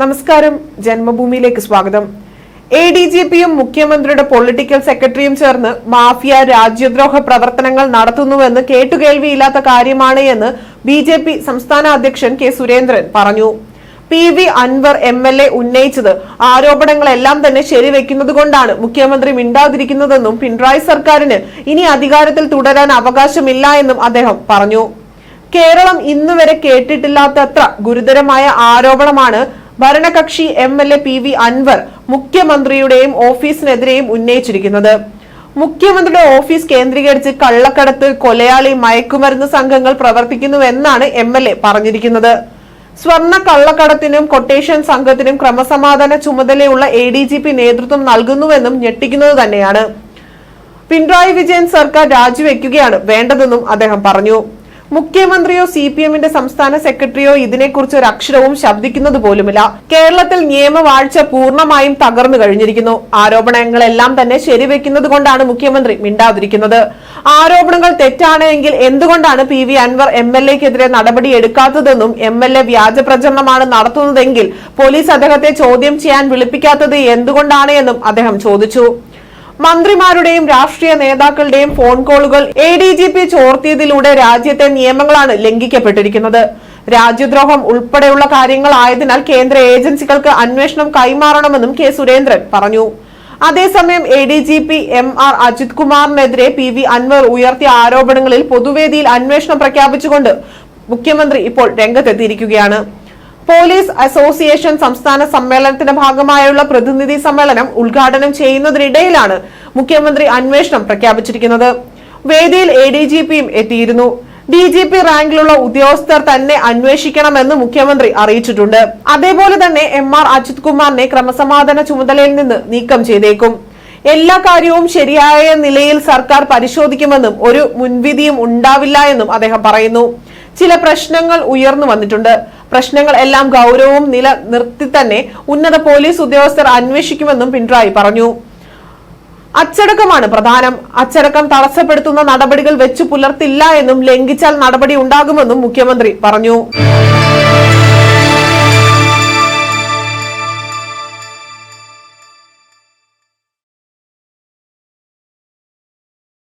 നമസ്കാരം. ജന്മഭൂമിയിലേക്ക് സ്വാഗതം. A D G പിയും മുഖ്യമന്ത്രിയുടെ പൊളിറ്റിക്കൽ സെക്രട്ടറിയും ചേർന്ന് മാഫിയ രാജ്യദ്രോഹ പ്രവർത്തനങ്ങൾ നടത്തുന്നുവെന്ന് കേട്ടുകേൾവിയില്ലാത്ത കാര്യമാണ് എന്ന് ബി ജെ പി സംസ്ഥാന അധ്യക്ഷൻ കെ സുരേന്ദ്രൻ പറഞ്ഞു. P V Anvar M L A ഉന്നയിച്ചത് ആരോപണങ്ങളെല്ലാം തന്നെ ശരിവെക്കുന്നതുകൊണ്ടാണ് മുഖ്യമന്ത്രി മിണ്ടാതിരിക്കുന്നതെന്നും പിണറായി സർക്കാരിന് ഇനി അധികാരത്തിൽ തുടരാൻ അവകാശമില്ല എന്നും അദ്ദേഹം പറഞ്ഞു. കേരളം ഇന്നുവരെ കേട്ടിട്ടില്ലാത്തത്ര ഗുരുതരമായ ആരോപണമാണ് ഭരണകക്ഷി M L A P V Anvar മുഖ്യമന്ത്രിയുടെയും ഓഫീസിനെതിരെയും ഉന്നയിച്ചിരിക്കുന്നത്. മുഖ്യമന്ത്രിയുടെ ഓഫീസ് കേന്ദ്രീകരിച്ച് കള്ളക്കടത്ത് കൊലയാളി മയക്കുമരുന്ന് സംഘങ്ങൾ പ്രവർത്തിക്കുന്നുവെന്നാണ് എം എൽ എ പറഞ്ഞിരിക്കുന്നത്. സ്വർണ കള്ളക്കടത്തിനും കൊട്ടേഷൻ സംഘത്തിനും ക്രമസമാധാന ചുമതലയുള്ള എ ഡി ജി പി നേതൃത്വം നൽകുന്നുവെന്നും ഞെട്ടിക്കുന്നത് തന്നെയാണ്. പിണറായി വിജയൻ സർക്കാർ രാജിവെക്കുകയാണ് വേണ്ടതെന്നും അദ്ദേഹം പറഞ്ഞു. മുഖ്യമന്ത്രിയോ സി പി എമ്മിന്റെ സംസ്ഥാന സെക്രട്ടറിയോ ഇതിനെക്കുറിച്ച് ഒരു അക്ഷരവും ശബ്ദിക്കുന്നത് പോലുമില്ല. കേരളത്തിൽ നിയമവാഴ്ച പൂർണമായും തകർന്നു കഴിഞ്ഞിരിക്കുന്നു. ആരോപണങ്ങളെല്ലാം തന്നെ ശരിവെക്കുന്നത് കൊണ്ടാണ് മുഖ്യമന്ത്രി മിണ്ടാതിരിക്കുന്നത്. ആരോപണങ്ങൾ തെറ്റാണ് എങ്കിൽ എന്തുകൊണ്ടാണ് P V Anvar M L എക്കെതിരെ നടപടി എടുക്കാത്തതെന്നും എം എൽ എ വ്യാജ പ്രചരണമാണ് നടത്തുന്നതെങ്കിൽ പോലീസ് അദ്ദേഹത്തെ ചോദ്യം ചെയ്യാൻ വിളിപ്പിക്കാത്തത് എന്തുകൊണ്ടാണ് എന്നും അദ്ദേഹം ചോദിച്ചു. മന്ത്രിമാരുടെയും രാഷ്ട്രീയ നേതാക്കളുടെയും ഫോൺ കോളുകൾ എ ഡി ജി പി ചോർത്തിയതിലൂടെ രാജ്യത്തെ നിയമങ്ങളാണ് ലംഘിക്കപ്പെട്ടിരിക്കുന്നത്. രാജ്യദ്രോഹം ഉൾപ്പെടെയുള്ള കാര്യങ്ങളായതിനാൽ കേന്ദ്ര ഏജൻസികൾക്ക് അന്വേഷണം കൈമാറണമെന്നും കെ സുരേന്ദ്രൻ പറഞ്ഞു. അതേസമയം A D G P M R Ajith കുമാറിനെതിരെ P V Anvar ഉയർത്തിയ ആരോപണങ്ങളിൽ പൊതുവേദിയിൽ അന്വേഷണം പ്രഖ്യാപിച്ചുകൊണ്ട് മുഖ്യമന്ത്രി ഇപ്പോൾ രംഗത്തെത്തിയിരിക്കുകയാണ്. പോലീസ് അസോസിയേഷൻ സംസ്ഥാന സമ്മേളനത്തിന്റെ ഭാഗമായുള്ള പ്രതിനിധി സമ്മേളനം ഉദ്ഘാടനം ചെയ്യുന്നതിനിടയിലാണ് മുഖ്യമന്ത്രി അന്വേഷണം പ്രഖ്യാപിച്ചിരിക്കുന്നത്. വേദിയിൽ എ ഡി ജി പിയും എത്തിയിരുന്നു. ഡി ജി പി റാങ്കിലുള്ള ഉദ്യോഗസ്ഥർ തന്നെ അന്വേഷിക്കണമെന്ന് മുഖ്യമന്ത്രി അറിയിച്ചിട്ടുണ്ട്. അതേപോലെ തന്നെ എം ആർ അജിത് കുമാറിനെ ക്രമസമാധാന ചുമതലയിൽ നിന്ന് നീക്കം ചെയ്തേക്കും. എല്ലാ കാര്യവും ശരിയായ നിലയിൽ സർക്കാർ പരിശോധിക്കുമെന്നും ഒരു മുൻവിധിയും ഉണ്ടാവില്ല എന്നും അദ്ദേഹം പറയുന്നു. ചില പ്രശ്നങ്ങൾ ഉയർന്നു വന്നിട്ടുണ്ട്. പ്രശ്നങ്ങൾ എല്ലാം ഗൗരവവും നിലനിർത്തി തന്നെ ഉന്നത പോലീസ് ഉദ്യോഗസ്ഥർ അന്വേഷിക്കുമെന്നും പിണറായി പറഞ്ഞു. അച്ചടക്കമാണ് പ്രധാനം. അച്ചടക്കം തടസ്സപ്പെടുത്തുന്ന നടപടികൾ വെച്ചു പുലർത്തില്ല എന്നും ലംഘിച്ചാൽ നടപടി ഉണ്ടാകുമെന്നും മുഖ്യമന്ത്രി പറഞ്ഞു.